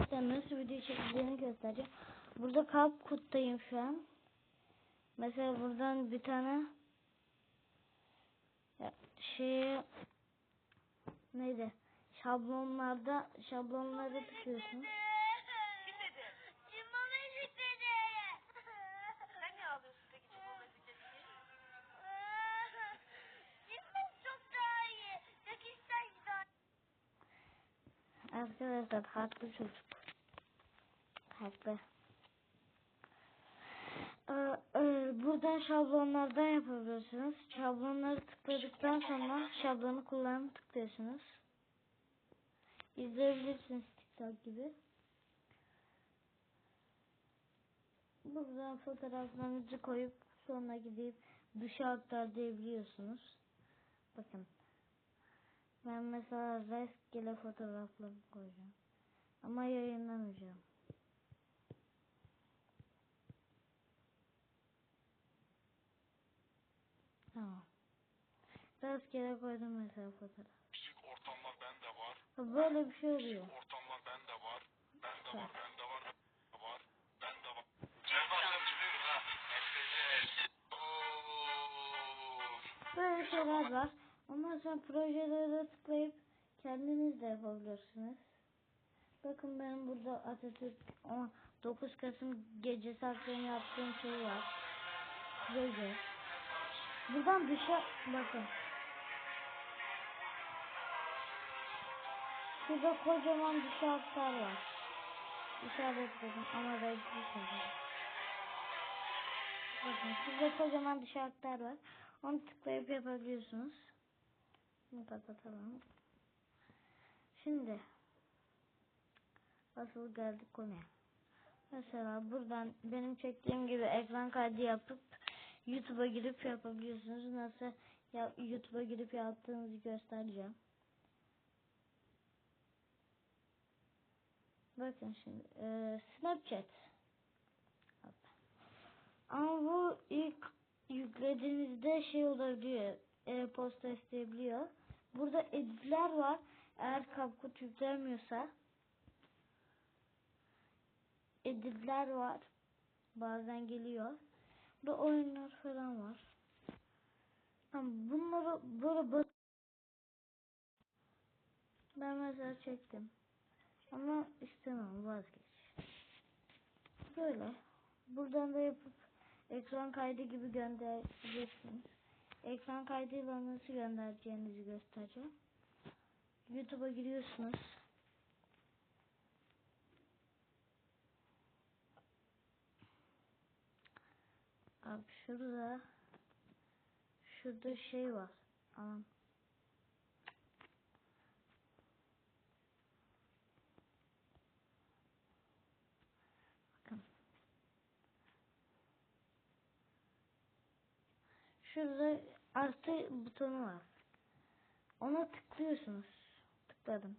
İşte nasıl video çekildiğini göstereceğim. Burada kalp kuttayım şu an. Mesela buradan bir tane ya, şeye neydi? Şablonlarda şablonlara tıklıyorsunuz. Arkadaşlar haklı çocuk. Haklı. Ee, e, buradan şablonlardan yapabiliyorsunuz. Şablonları tıkladıktan sonra şablonu kullanıp tıklıyorsunuz. İzleyebilirsiniz TikTok gibi. Buradan fotoğraflarınızı koyup sonra gidip dışa aktar diyebiliyorsunuz. Bakın. Ben mesela rastgele fotoğraflarımı koyacağım. Ama yayınlamayacağım. Tamam. Rastgele koydum mesela fotoğraf. Küçük ortamlar bende var. Böyle bir şey oluyor. Ortamlar bende var. Bende var, bende var, bende var. Bende var. En baştan çıkıyoruz ha. Oo. Böyle şeyler var. Ondan sonra projelere tıklayıp kendiniz de yapabilirsiniz. Bakın benim burada Atatürk 9 Kasım gecesi akşam yaptığım şey var. Proje. Buradan dışa bakın. Şurada kocaman dışa aktar var. İşaretledim ama renkli tabii. Bakın şurada kocaman dışa aktar var. Onu tıklayıp yapabiliyorsunuz. Bunu kapatalım. Şimdi asıl geldik konuya. Mesela buradan benim çektiğim gibi ekran kaydı yapıp YouTube'a girip yapabiliyorsunuz. Nasıl ya, YouTube'a girip yaptığınızı göstereceğim. Bakın şimdi eee, Snapchat. Ama bu ilk yüklediğinizde şey olabiliyor. E-posta isteyebiliyor. Burada editler var. Eğer CapCut yüklenmiyorsa editler var. Bazen geliyor. Burada oyunlar falan var. Ama bunları böyle bas ben mesela çektim. Ama istemem vazgeç. Böyle. Buradan da yapıp ekran kaydı gibi gönderebilirsiniz. Ekran kaydıyla nasıl göndereceğinizi göstereceğim. YouTube'a giriyorsunuz. Abi şurada şurada şey var. Aman. Şurada artı butonu var. Ona tıklıyorsunuz. Tıkladım.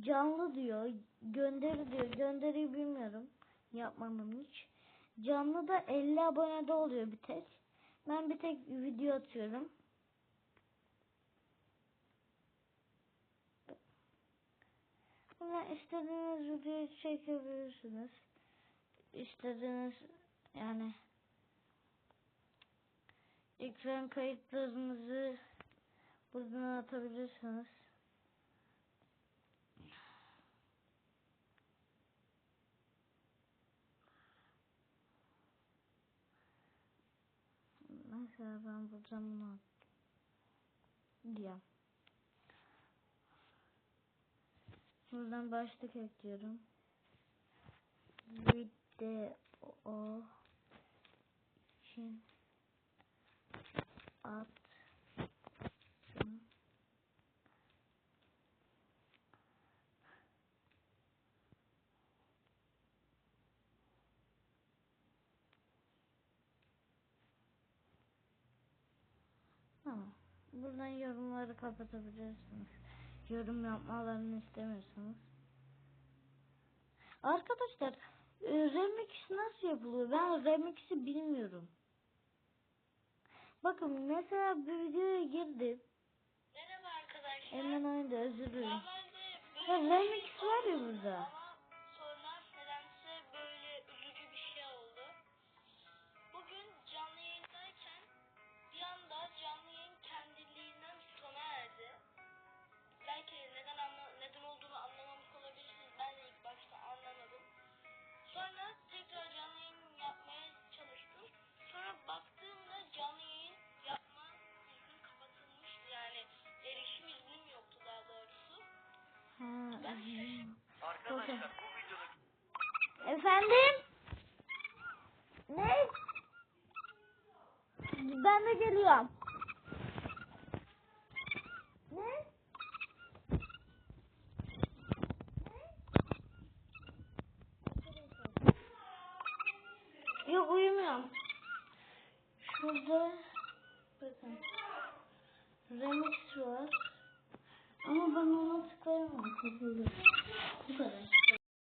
Canlı diyor. Gönderi diyor. Gönderiyi bilmiyorum. Yapmadım hiç. Canlı da 50 abonede oluyor bir tek. Ben bir tek video atıyorum. Buna istediğiniz videoyu çekebilirsiniz. İstediğiniz yani ekran kayıtlarınızı buradan atabilirsiniz. Mesela ben buradan bunu at- diyeyim. Buradan başlık ekliyorum. Video için at Tamam. Buradan yorumları kapatabilirsiniz. Yorum yapmalarını istemiyorsanız. Arkadaşlar e, remix nasıl yapılıyor? Ben remix'i bilmiyorum. Bakın mesela bir videoya girdim. Merhaba arkadaşlar. Hemen oyunda özür dilerim. Ya remix var ya burada. Arkadaşlar bu videoda Efendim? Ne? Ben de geliyorum. Ne? Yok uyumuyorum. Şurada bakın. Remix var. Ama ben ona tıklayamam. Kapıldı. Bu kadar.